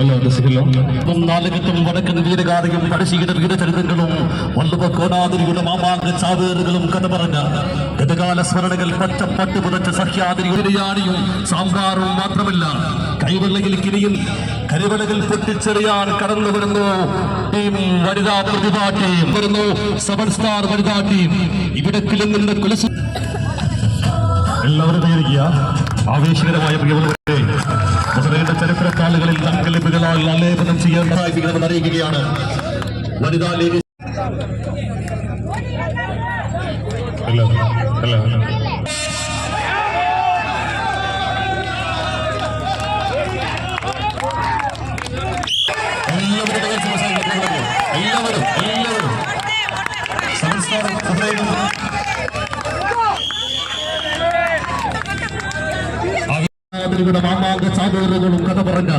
നാലകത്തും വടക്കൻ വീരഗാഥയും പഴശ്ശിയുടെ വീരചരിതങ്ങളും വല്ലഭ കോടാതിരിയുടെ മാമാങ്ക ചാവേറുകളും കഥ പറഞ്ഞ ഗതകാല സ്മരണകൾ പച്ചപ്പട്ട് പുതച്ച സഹ്യാതിരിയാണിയും സാമ്പാറും മാത്രമല്ല കൈവെള്ളയിൽ കിരിയും കരിവളകൾ പൊട്ടിച്ചെറിയാൻ കടന്നു വരുന്നു. ടീം വനിതാ പ്രതിഭാ ടീം വരുന്നു. സെവൻ സ്റ്റാർ വനിതാ ടീം. ഇവിടെ കിളങ്ങുന്ന കുലസു എല്ലാവരും ആവേശകരമായ പ്രിയമുള്ളവരെ ചരിത്ര താളുകളിൽ തങ്കലിപികളാൽ ആലേപനം ചെയ്യാൻ സഹായിപ്പിക്കണമെന്ന് അറിയിക്കുകയാണ്. വനിതാ ലീഗ് എല്ലാവരും എല്ലാവരും. സംസ്കാരം ആദരിയുടെ മാമാങ്ക ചാവേറുകളും കഥ പറഞ്ഞ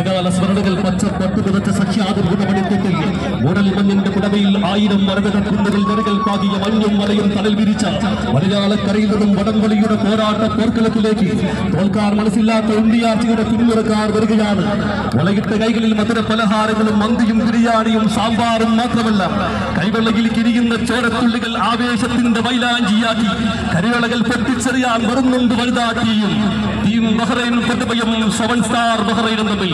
ഗതകാല സ്മരണകൾ പച്ച പട്ടു പുതച്ച സഖ്യാതിരുടെ മണിത്വത്തിൽ മുടൽ മണ്ണിന്റെ കുടവയിൽ ആയിരം മരതക കുന്നുകൾ നിറകൾ പാകിയ മഞ്ഞും മലയും തലൽ വിരിച്ച മലയാളക്കരയിൽ നിന്നും വടംവളിയുടെ പോരാട്ട പോർക്കളത്തിലേക്ക് തോൽക്കാർ മനസ്സില്ലാത്ത ഉണ്ടിയാർച്ചയുടെ പിന്മുറക്കാർ വരികയാണ്. മുളകിട്ട കൈകളിൽ മധുര പലഹാരങ്ങളും മന്തിയും ബിരിയാണിയും സാമ്പാറും മാത്രമല്ല കൈവെള്ളയിൽ കിരിയുന്ന ചോരത്തുള്ളികൾ ആവേശത്തിന്റെ മൈലാഞ്ചിയാക്കി കരിവളകൾ പൊട്ടിച്ചെറിയാൻ വെറുന്നുണ്ട് വലുതാക്കിയും. ടീം ബഹ്റൈൻ പ്രതിഭയും സെവൻ സ്റ്റാർ ബഹ്റൈനും തമ്മിൽ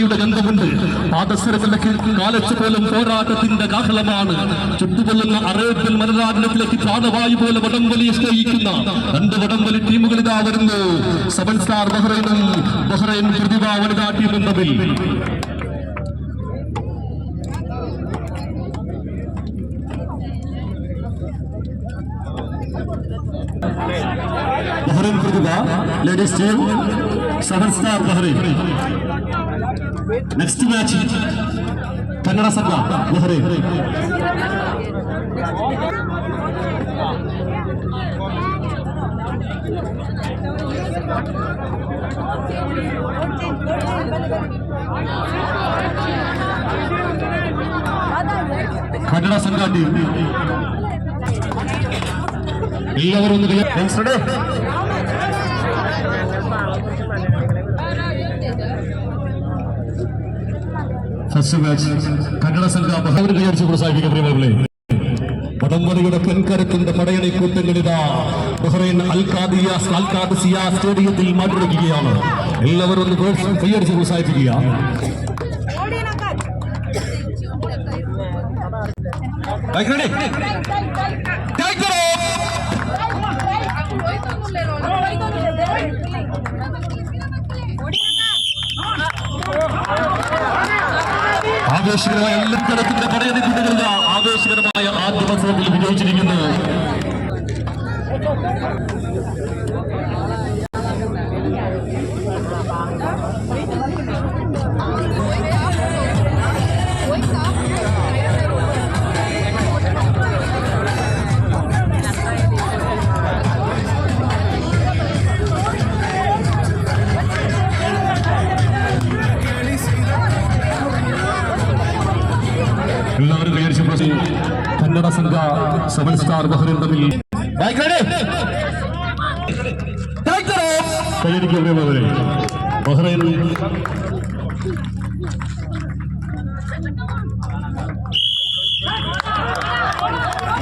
യുടെ ഗന്ധമുണ്ട്. പാദസരത്തിലേക്ക് കാലച്ചു പോരാട്ടത്തിന്റെ കാഹളമാണ്. ചുട്ടുകൊള്ളുന്ന അറേബ്യൻ മനരാജനത്തിലേക്ക് പ്രാണവായു പോലെ വടംവലിയെ സ്നേഹിക്കുന്ന രണ്ട് വടംവലി ടീമുകൾ ഇതാ വരുന്നു. സെവൻ സ്റ്റാർ ബഹ്റൈനും ബഹ്റൈൻ പ്രതിഭ വനിതാ ടീമും തമ്മിൽ Bahrain Prathibha ladies team seven star Bahrain next match Kannada Sangha Bahrain Kannada സംഘ ടീം എല്ലാവരും ഒന്ന് കൈ- ഫസ്റ്റ് മാച്ച് കന്നഡ സംഘം കൈയടിച്ച് പ്രോത്സാഹിപ്പിക്കാൻ പ്രിയമുള്ളവരെ വടംവലിയുടെ പെൺകരത്തിന്റെ പടയണി കൂട്ടങ്ങളിതാ ബഹ്റൈൻ അൽഖാദിയ അൽഖാദിസിയ സ്റ്റേഡിയത്തിൽ മാറ്റിവെക്കുകയാണ് എല്ലാവരും ഒന്ന് കൈയടിച്ച് പ്രോത്സാഹിപ്പിക്കുക Like ready? Take it ആവേശകരമായ എല്ലാത്തരത്തിന്റെ പടയണി കൂട്ടങ്ങളിതാ ആവേശകരമായ ആദ്യ മത്സരത്തിൽ വിജയിച്ചിരിക്കുന്നു. എല്ലാവരും കൈയടിച്ച്. കന്നഡ സംഘ സെവൻ സ്റ്റാർ ബഹ്റൈൻ തമ്മിൽ! കൈയടിക്കുക പ്രിയമുള്ളവരെ ബഹ്റൈൻ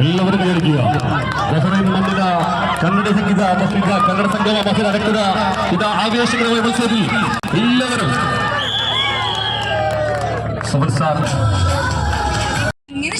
എല്ലാവരും കൈയടിക്കുക ബഹ്റൈൻ മണ്ണിത കന്നഡ സംഗീത മഹിത കന്നഡ സംഗമ മഹിത അടക്കുക ഇത് ആവേശകരമായ മത്സരത്തിൽ എല്ലാവരും സെവൻ സ്റ്റാർ ഇങ്ങനെ